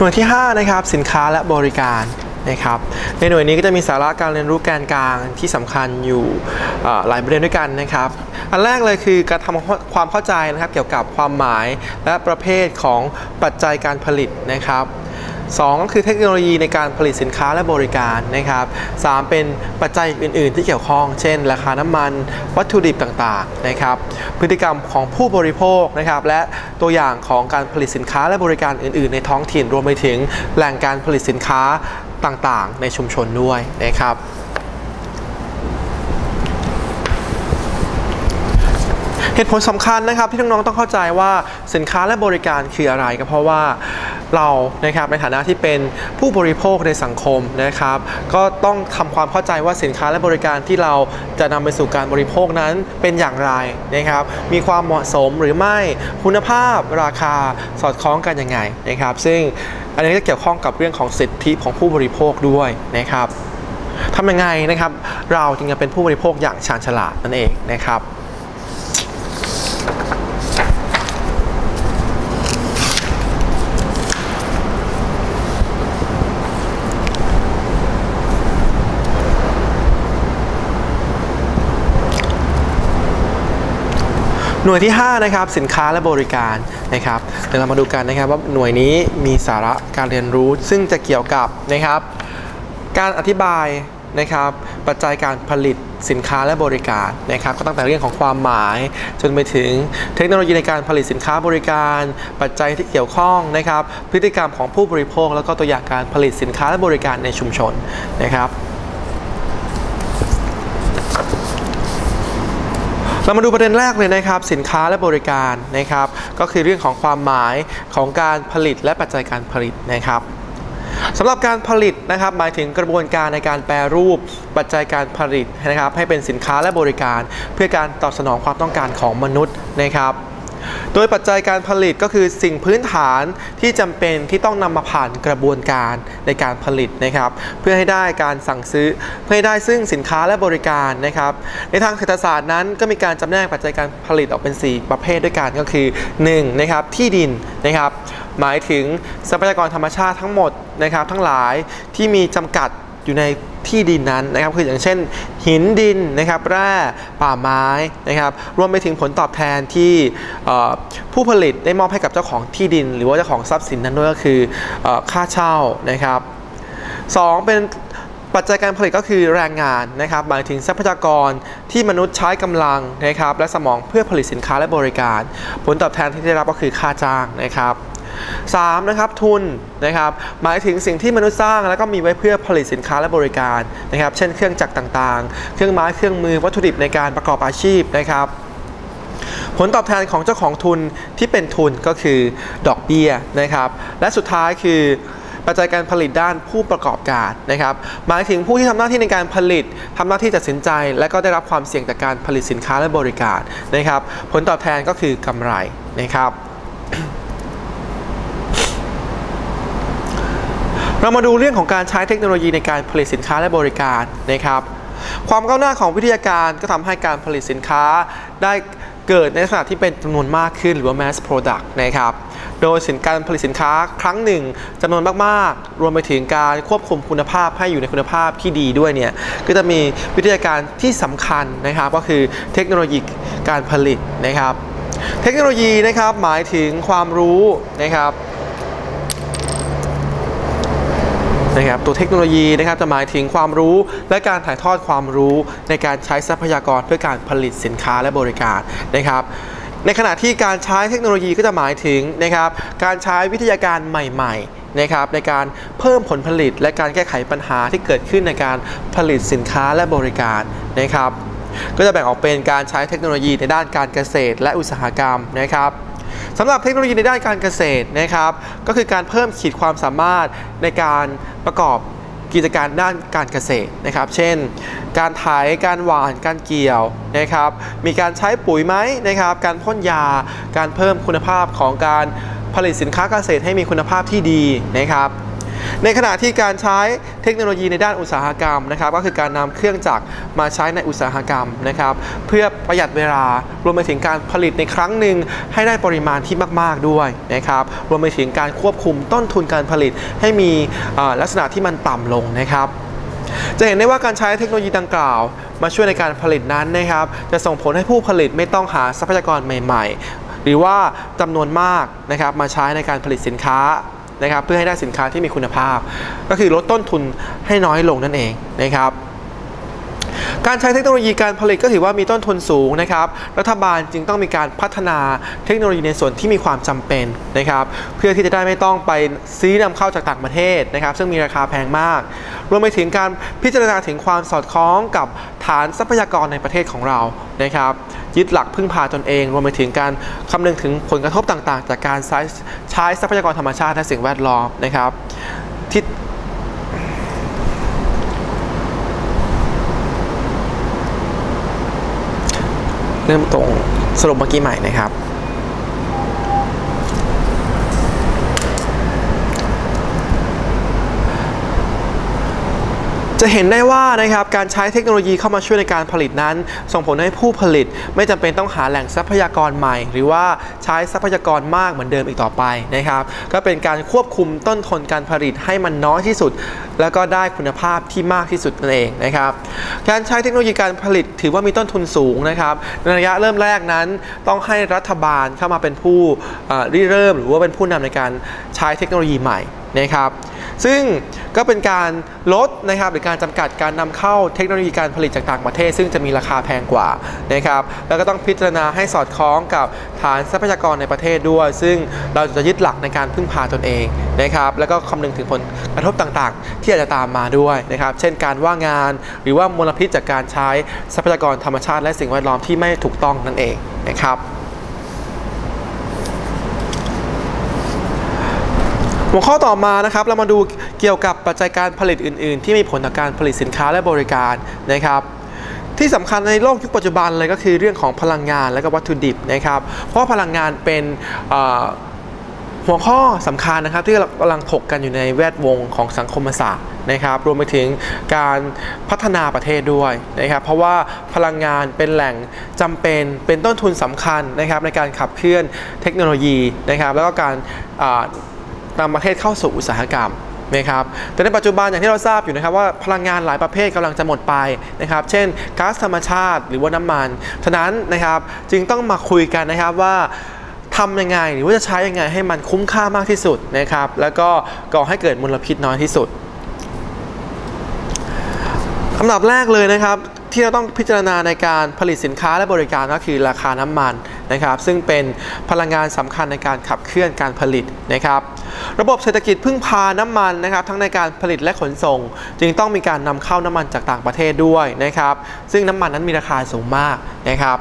หน่วยที่ 5 นะครับ สินค้าและบริการนะครับในหน่วยนี้ก็จะมีสาระการเรียนรู้แกนกลางที่สำคัญอยู่หลายประเด็นด้วยกันนะครับ อันแรกเลยคือการทำความเข้าใจนะครับเกี่ยวกับความหมายและประเภทของปัจจัยการผลิตนะครับ สองก็คือเทคโนโลยีในการผลิตสินค้าและบริการนะครับสามเป็นปัจจัยอื่น ๆ ที่เกี่ยวข้อง เช่น ราคาน้ำมัน วัตถุดิบต่าง ๆ นะครับ พฤติกรรมของผู้บริโภคนะครับ และตัวอย่างของการผลิตสินค้าและบริการอื่น ๆ ในท้องถิ่น รวมไปถึงแหล่งการผลิตสินค้าต่าง ๆ ในชุมชนด้วยนะครับเหตุผลสำคัญนะครับที่น้องๆต้องเข้าใจว่าสินค้าและบริการคืออะไรก็เพราะว่า เรานะครับในฐานะที่เป็นผู้บริโภคในสังคมนะครับ ก็ต้องทำความเข้าใจว่าสินค้าและบริการที่เราจะนำไปสู่การบริโภคนั้นเป็นอย่างไรนะครับ มีความเหมาะสมหรือไม่คุณภาพราคาสอดคล้องกันยังไงนะครับ ซึ่งอันนี้ก็เกี่ยวข้องกับเรื่องของสิทธิของผู้บริโภคด้วยนะครับทำยังไงนะครับ เราจึงจะเป็นผู้บริโภคอย่างชาญฉลาดนั่นเองนะครับ หน่วยที่5นะครับสินค้าและบริการนะครับเดี๋ยวเรามาดูกันนะครับว่าหน่วยนี้มีสาระการเรียนรู้ ซึ่งจะเกี่ยวกับนะครับ การอธิบายนะครับปัจจัยการผลิตสินค้าและบริการนะครับ ก็ตั้งแต่เรื่องของความหมาย จนไปถึงเทคโนโลยีในการผลิตสินค้าบริการ ปัจจัยที่เกี่ยวข้องนะครับ พฤติกรรมของผู้บริโภค แล้วก็ตัวอย่างการผลิตสินค้าและบริการในชุมชนนะครับ เรามาดูประเด็นแรกเลยนะครับสินค้าและบริการนะครับ ก็คือเรื่องของความหมายของการผลิตและปัจจัยการผลิตนะครับสำหรับการผลิตนะครับหมายถึงกระบวนการในการแปรรูปปัจจัยการผลิตนะครับ ให้เป็นสินค้าและบริการ เพื่อการตอบสนองความต้องการของมนุษย์นะครับ โดยปัจจัยการผลิตก็คือสิ่งพื้นฐานที่จำเป็นที่ต้องนำมาผ่านกระบวนการในการผลิตนะครับ เพื่อให้ได้การสั่งซื้อเพื่อให้ได้ซึ่งสินค้าและบริการนะครับ ในทางเศรษฐศาสตร์นั้นก็มีการจำแนกปัจจัยการผลิตออกเป็น 4 ประเภทด้วยกันก็คือ1นะครับที่ดินนะครับ หมายถึงทรัพยากรธรรมชาติทั้งหมดนะครับ ทั้งหลายที่มีจำกัด อยู่ในที่ดินนั้นนะครับคืออย่างเช่น หินดินนะครับแร่ป่าไม้นะครับรวมไปถึงผลตอบแทนที่ผู้ผลิตได้มอบให้กับเจ้าของที่ดิน หรือว่าเจ้าของทรัพย์สินนั้นด้วยก็คือค่าเช่านะครับสองเป็นปัจจัยการผลิตก็คือแรงงานนะครับหมายถึงทรัพยากรที่มนุษย์ใช้กำลังนะครับและสมองเพื่อผลิตสินค้าและบริการ ผลตอบแทนที่ได้รับก็คือค่าจ้างนะครับ 3. นะครับทุนนะครับหมายถึงสิ่งที่มนุษย์สร้างแล้วก็มีไว้เพื่อผลิตสินค้าและบริการนะครับเช่นเครื่องจักรต่างๆ เครื่องไม้เครื่องมือวัตถุดิบในการประกอบอาชีพนะครับผลตอบแทนของเจ้าของทุนที่เป็นทุนก็คือดอกเบี้ยนะครับและสุดท้ายคือปัจจัยการผลิตด้านผู้ประกอบการนะครับหมายถึงผู้ที่ทำหน้าที่ในการผลิตทำหน้าที่ตัดสินใจ และก็ได้รับความเสี่ยงจากการผลิตสินค้าและบริการนะครับ ผลตอบแทนก็คือกำไรนะครับ เรามาดูเรื่องของการใช้เทคโนโลยีในการผลิตสินค้าและบริการนะครับ ความก้าวหน้าของวิทยาการก็ทำให้การผลิตสินค้าได้เกิดในลักษณะที่เป็นจำนวนมากขึ้นหรือว่า mass product นะครับ โดยสินการผลิตสินค้าครั้งหนึ่งจำนวนมากๆ รวมไปถึงการควบคุมคุณภาพให้อยู่ในคุณภาพที่ดีด้วยเนี่ย ก็จะมีวิทยาการที่สำคัญนะครับ ก็คือเทคโนโลยีการผลิตนะครับ เทคโนโลยีนะครับหมายถึงความรู้นะครับ นะครับตัวเทคโนโลยีนะครับจะหมายถึงความรู้ และการถ่ายทอดความรู้ในการใช้ทรัพยากรเพื่อการผลิตสินค้าและบริการนะครับในขณะที่การใช้เทคโนโลยีก็จะหมายถึงนะครับการใช้วิทยาการใหม่ๆนะครับในการเพิ่มผลผลิต และการแก้ไขปัญหาที่เกิดขึ้นในการผลิตสินค้าและบริการนะครับก็จะแบ่งออกเป็นการใช้เทคโนโลยีในด้านการเกษตรและอุตสาหกรรมนะครับ สำหรับเทคโนโลยีในด้านการเกษตรนะครับ ก็คือการเพิ่มขีดความสามารถในการประกอบกิจการด้านการเกษตรนะครับ เช่น การไถการหว่าน การเกี่ยวนะครับ มีการใช้ปุ๋ยไหมนะครับ การพ่นยา การเพิ่มคุณภาพของการผลิตสินค้าเกษตรให้มีคุณภาพที่ดีนะครับ ในขณะที่การใช้เทคโนโลยีในด้านอุตสาหกรรมนะครับ ก็คือการนำเครื่องจักรมาใช้ในอุตสาหกรรมนะครับ เพื่อประหยัดเวลารวมไปถึงการผลิตในครั้งหนึ่งให้ได้ปริมาณที่มาก ๆด้วยนะครับ รวมไปถึงการควบคุมต้นทุนการผลิตให้มีลักษณะที่มันต่ำลงนะครับจะเห็นได้ว่าการใช้เทคโนโลยีดังกล่าว มาช่วยในการผลิตนั้นนะครับ จะส่งผลให้ผู้ผลิตไม่ต้องหาทรัพยากรใหม่ ๆ หรือว่าจำนวนมากนะครับมาใช้ในการผลิตสินค้า นะครับเพื่อให้ได้สินค้าที่มีคุณภาพ ก็คือลดต้นทุนให้น้อยลงนั่นเองนะครับ การใช้เทคโนโลยีการผลิตก็ถือว่ามีต้นทุนสูงนะครับ รัฐบาลจึงต้องมีการพัฒนาเทคโนโลยีในส่วนที่มีความจำเป็นนะครับ เพื่อที่จะได้ไม่ต้องไปซื้อนำเข้าจากต่างประเทศนะครับ ซึ่งมีราคาแพงมาก รวมไปถึงการพิจารณาถึงความสอดคล้องกับฐานทรัพยากรในประเทศของเรานะครับ ยึดหลักพึ่งพาตนเอง รวมไปถึงการคำนึงถึงผลกระทบต่างๆ จากการใช้ใช้ทรัพยากรธรรมชาติและสิ่งแวดล้อมนะครับที่ เริ่มตรงสรุปเมื่อกี้ใหม่นะครับ จะเห็นได้ว่านะครับการใช้เทคโนโลยีเข้ามาช่วยในการผลิตนั้น ส่งผลให้ผู้ผลิตไม่จำเป็นต้องหาแหล่งทรัพยากรใหม่ หรือว่าใช้ทรัพยากรมากเหมือนเดิมอีกต่อไปนะครับ ก็เป็นการควบคุมต้นทุนการผลิตให้มันน้อยที่สุด แล้วก็ได้คุณภาพที่มากที่สุดนั่นเองนะครับการใช้เทคโนโลยีการผลิตถือว่ามีต้นทุนสูงนะครับในระยะเริ่มแรกนั้นต้องให้รัฐบาลเข้ามาเป็นผู้ริเริ่ม หรือว่าเป็นผู้นำในการใช้เทคโนโลยีใหม่นะครับ ซึ่งก็เป็นการลดนะครับหรือการจำกัดการนำเข้าเทคโนโลยีการผลิตจากต่างประเทศ ซึ่งจะมีราคาแพงกว่านะครับแล้วก็ต้องพิจารณาให้สอดคล้องกับฐานทรัพยากรในประเทศด้วย ซึ่งเราจะยึดหลักในการพึ่งพาตนเองนะครับแล้วก็คำนึงถึงผลกระทบต่างๆ ที่อาจจะตามมาด้วยนะครับเช่นการว่างงานหรือว่ามลพิษจากการใช้ทรัพยากรธรรมชาติ และสิ่งแวดล้อมที่ไม่ถูกต้องนั่นเองนะครับ หัวข้อต่อมานะครับเรามาดูเกี่ยวกับปัจจัยการผลิตอื่น ๆ ที่มีผลต่อการผลิตสินค้าและบริการนะครับที่สำคัญในโลกยุคปัจจุบันเลยก็คือเรื่องของพลังงานและก็วัตถุดิบนะครับ เพราะพลังงานเป็นหัวข้อสำคัญนะครับที่กำลังถกกันอยู่ในแวดวงของสังคมศาสตร์นะครับ รวมไปถึงการพัฒนาประเทศด้วยนะครับ เพราะว่าพลังงานเป็นแหล่งจำเป็นเป็นต้นทุนสำคัญนะครับในการขับเคลื่อนเทคโนโลยีนะครับ แล้วก็การ นำประเทศเข้าสู่อุตสาหกรรมนะครับแต่ในปัจจุบันอย่างที่เราทราบอยู่นะครับว่าพลังงานหลายประเภทกำลังจะหมดไปนะครับ เช่นก๊าซธรรมชาติหรือว่าน้ำมันฉะนั้นนะครับจึงต้องมาคุยกันนะครับว่าทำยังไงหรือว่าจะใช้ยังไงให้มันคุ้มค่ามากที่สุดนะครับ แล้วก็ก่อให้เกิดมลพิษน้อยที่สุดอันดับแรกเลยนะครับ ที่เราต้องพิจารณาในการผลิตสินค้าและบริการก็คือราคาน้ำมัน นะครับซึ่งเป็นพลังงานสำคัญในการขับเคลื่อนการผลิตนะครับระบบเศรษฐกิจพึ่งพาน้ำมันนะครับทั้งในการผลิตและขนส่ง จึงต้องมีการนำเข้าน้ำมันจากต่างประเทศด้วยนะครับซึ่งน้ำมันนั้นมีราคาสูงมากนะครับ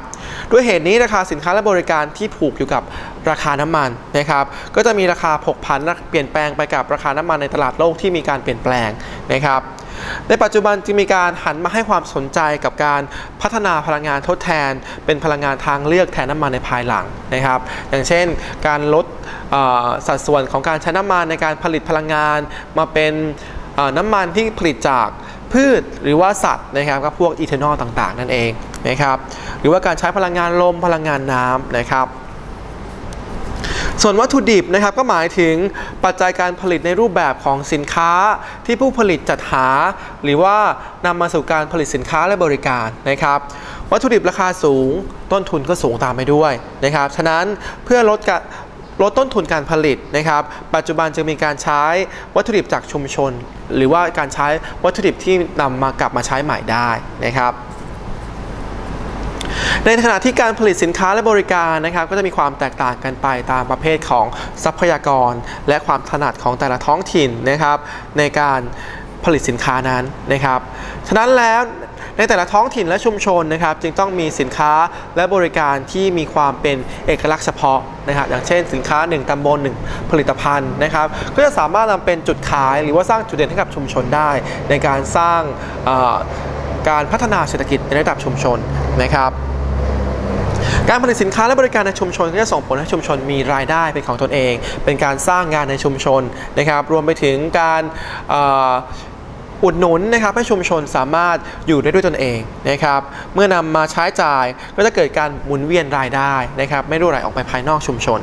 ด้วยเหตุนี้ราคาสินค้าและบริการที่ผูกอยู่กับราคาน้ำมันนะครับก็จะมีราคาผกผันเปลี่ยนแปลงไปกับราคาน้ำมันในตลาดโลกที่มีการเปลี่ยนแปลงนะครับ ในปัจจุบันจึงมีการหันมาให้ความสนใจกับการพัฒนาพลังงานทดแทน เป็นพลังงานทางเลือกแทนน้ำมันในภายหลังนะครับ อย่างเช่นการลดสัดส่วนของการใช้น้ำมันในการผลิตพลังงานมาเป็นน้ำมันที่ผลิตจากพืชหรือว่าสัตว์นะครับก็พวกอีเทนอลต่างๆ นั่นเองนะครับหรือว่าการใช้พลังงานลมพลังงานน้ำนะครับ ส่วนวัตถุดิบนะครับก็หมายถึงปัจจัยการผลิตในรูปแบบของสินค้าที่ผู้ผลิตจัดหา หรือว่านำมาสู่การผลิตสินค้าและบริการนะครับวัตถุดิบราคาสูง ต้นทุนก็สูงตามไปด้วยนะครับฉะนั้นเพื่อลดกลดต้นทุนการผลิตนะครับ ปัจจุบันจึงมีการใช้วัตถุดิบจากชุมชน หรือว่าการใช้วัตถุดิบที่นำมากลับมาใช้ใหม่ได้นะครับ ในขณะที่การผลิตสินค้าและบริการนะครับก็จะมีความแตกต่างกันไปตามประเภทของทรัพยากร และความถนัดของแต่ละท้องถิ่นนะครับในการผลิตสินค้านั้นนะครับ ฉะนั้นแล้วในแต่ละท้องถิ่นและชุมชนนะครับ จึงต้องมีสินค้าและบริการที่มีความเป็นเอกลักษณ์เฉพาะนะครับอย่างเช่นสินค้า 1 ตำบล 1 ผลิตภัณฑ์นะครับ ก็จะสามารถนำเป็นจุดขาย หรือว่าสร้างจุดเด่นให้กับชุมชนได้ ในการสร้างการพัฒนาเศรษฐกิจในระดับชุมชนนะครับ การผลิตสินค้าและบริการในชุมชนก็จะส่งผลให้ชุมชนมีรายได้เป็นของตนเอง เป็นการสร้างงานในชุมชนนะครับ รวมไปถึงการอุดหนุนนะครับให้ชุมชนสามารถอยู่ได้ด้วยตนเองนะครับ เมื่อนำมาใช้จ่ายก็จะเกิดการหมุนเวียนรายได้นะครับ ไม่รั่วไหลออกไปภายนอกชุมชน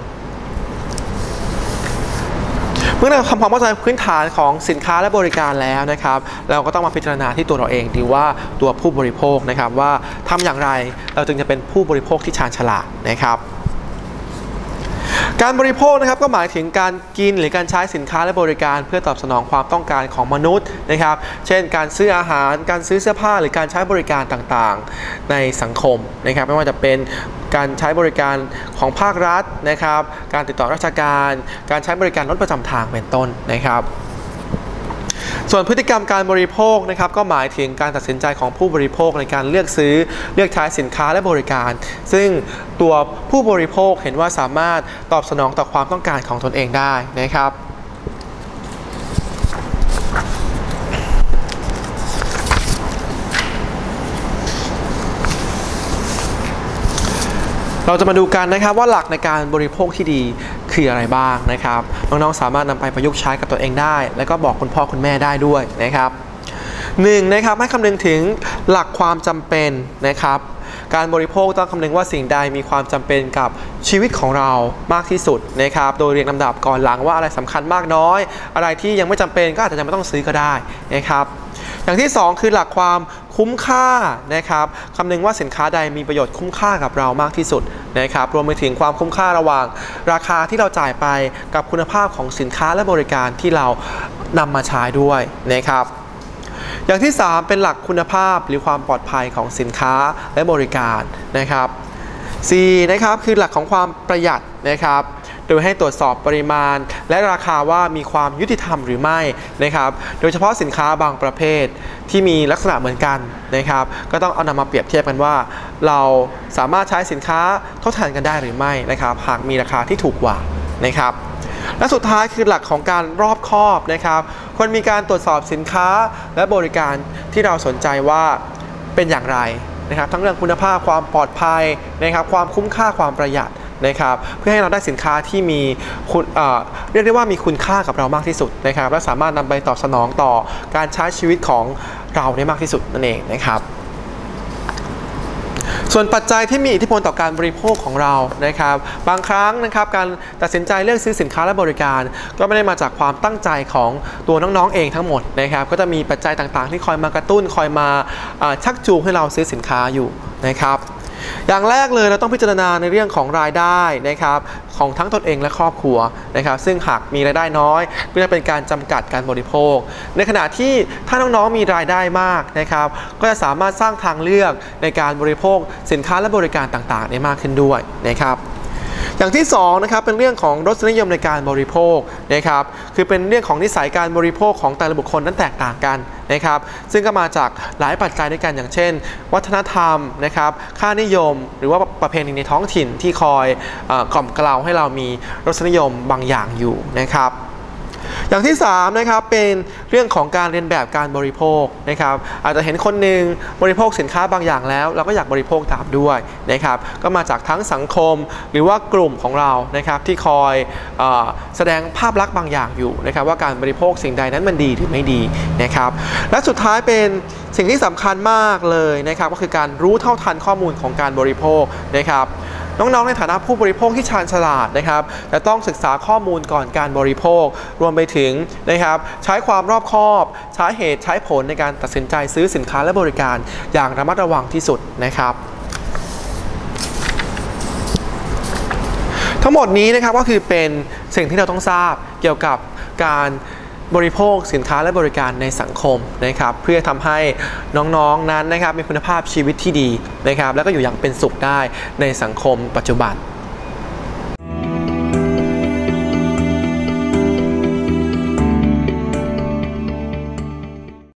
มื่อเราทำความเข้าใจพื้นฐานของสินค้าและบริการแล้วนะครับ เราก็ต้องมาพิจารณาที่ตัวเราเองดีว่าตัวผู้บริโภคนะครับว่าทำอย่างไรเราจึงจะเป็นผู้บริโภคที่ชาญฉลาดนะครับการบริโภคนะครับก็หมายถึงการกินหรือการใช้สินค้าและบริการเพื่อตอบสนองความต้องการของมนุษย์นะครับ เช่น การซื้ออาหาร การซื้อเสื้อผ้าหรือการใช้บริการต่างๆ ในสังคมนะครับ ไม่ว่าจะเป็น การใช้บริการของภาครัฐนะครับ การติดต่อราชการ การใช้บริการรถประจำทางเป็นต้นนะครับส่วนพฤติกรรมการบริโภคนะครับก็หมายถึงการตัดสินใจของผู้บริโภคในการเลือกซื้อเลือกใช้สินค้าและบริการ ซึ่งตัวผู้บริโภคเห็นว่าสามารถตอบสนองต่อความต้องการของตนเองได้นะครับ เราจะมาดูกันนะครับว่าหลักในการบริโภคที่ดีคืออะไรบ้างนะครับ น้องๆสามารถนำไปประยุกต์ใช้กับตัวเองได้ แล้วก็บอกคุณพ่อคุณแม่ได้ด้วยนะครับหนึ่งนะครับให้คำนึงถึงหลักความจำเป็นนะครับ การบริโภคต้องคำนึงว่าสิ่งใดมีความจำเป็นกับชีวิตของเรามากที่สุดนะครับ โดยเรียงลำดับก่อนหลังว่าอะไรสำคัญมากน้อย อะไรที่ยังไม่จำเป็นก็อาจจะยังไม่ต้องซื้อก็ได้นะครับ อย่างที่ 2 คือหลักความ คุ้มค่านะครับคำนึงว่าสินค้าใดมีประโยชน์คุ้มค่ากับเรามากที่สุดนะครับรวมไปถึงความคุ้มค่าระหว่าง ราคาที่เราจ่ายไปกับคุณภาพของสินค้าและบริการที่เรานำมาใช้ด้วยนะครับอย่างที่ 3 เป็นหลักคุณภาพหรือความปลอดภัยของสินค้าและบริการนะครับ 4 นะครับคือหลักของความประหยัดนะครับ โดยให้ตรวจสอบปริมาณ และราคาว่ามีความยุติธรรมหรือไม่นะครับ โดยเฉพาะสินค้าบางประเภทที่มีลักษณะเหมือนกันนะครับ ก็ต้องเอานำมาเปรียบเทียบกันว่า เราสามารถใช้สินค้าทดแทนกันได้หรือไม่นะครับ หากมีราคาที่ถูกกว่านะครับและสุดท้ายคือหลักของการรอบคอบนะครับควรมีการตรวจสอบสินค้าและบริการที่เราสนใจว่าเป็นอย่างไรนะครับ ทั้งเรื่องคุณภาพความปลอดภัยนะครับ ความคุ้มค่าความประหยัด นะครับเพื่อให้เราได้สินค้าที่มีคุณเเรียกได้ว่ามีคุณค่ากับเรามากที่สุดนะครับ และสามารถนำไปตอบสนองต่อการใช้ชีวิตของเราได้มากที่สุดนั่นเองนะครับส่วนปัจจัยที่มีอิทธิพลต่อการบริโภคของเรานะครับ บางครั้งนะครับการตัดสินใจเลือกซื้อสินค้าและบริการ ก็ไม่ได้มาจากความตั้งใจของตัวน้องๆเองทั้งหมดนะครับก็จะมีปัจจัยต่างๆ ที่คอยมากระตุ้นคอยมาชักจูงให้เราซื้อสินค้าอยู่นะครับ อย่างแรกเลยเราต้องพิจารณาในเรื่องของรายได้นะครับของทั้งตนเองและครอบครัวนะครับ ซึ่งหากมีรายได้น้อยก็จะเป็นการจำกัดการบริโภค ในขณะที่ถ้าน้องๆมีรายได้มากนะครับ ก็จะสามารถสร้างทางเลือกในการบริโภคสินค้าและบริการต่างๆได้มากขึ้นด้วยนะครับ อย่างที่2นะครับเป็นเรื่องของรสนิยมในการบริโภคนะครับคือเป็นเรื่องของนิสัยการบริโภคของแต่ละบุคคลนั้นแตกต่างกันนะครับซึ่งก็มาจากหลายปัจจัยด้วยกันอย่างเช่น วัฒนธรรมนะครับค่านิยม หรือว่าประเพณีในท้องถิ่นที่คอยอกล่อมกล่าวให้เรามีรสนิยมบางอย่างอยู่นะครับ อย่างที่3นะครับเป็นเรื่องของการเรียนแบบการบริโภคนะครับอาจจะเห็นคนหนึ่งบริโภคสินค้าบางอย่างแล้ว เราก็อยากบริโภคตามด้วยนะครับก็มาจากทั้งสังคมหรือว่ากลุ่มของเรานะครับที่คอยอแสดงภาพลักษณ์บางอย่างอยู่นะครับว่าการบริโภคสิ่งใดนั้นมันดีหรือไม่ดีนะครับและสุดท้ายเป็นสิ่งที่สำคัญมากเลยนะครับก็คือการรู้เท่าทันข้อมูลของการบริโภคนะครับ น้องๆในฐานะผู้บริโภคที่ชาญฉลาดนะครับจะต้องศึกษาข้อมูลก่อนการบริโภค รวมไปถึงนะครับใช้ความรอบคอบ ใช้เหตุใช้ผลในการตัดสินใจซื้อสินค้าและบริการ อย่างระมัดระวังที่สุดนะครับทั้งหมดนี้นะครับก็คือเป็นสิ่งที่เราต้องทราบเกี่ยวกับการ บริโภคสินค้าและบริการในสังคมนะครับเพื่อทำให้น้องๆนั้นนะครับมีคุณภาพชีวิตที่ดีนะครับแล้วก็อยู่อย่างเป็นสุขได้ในสังคมปัจจุบัน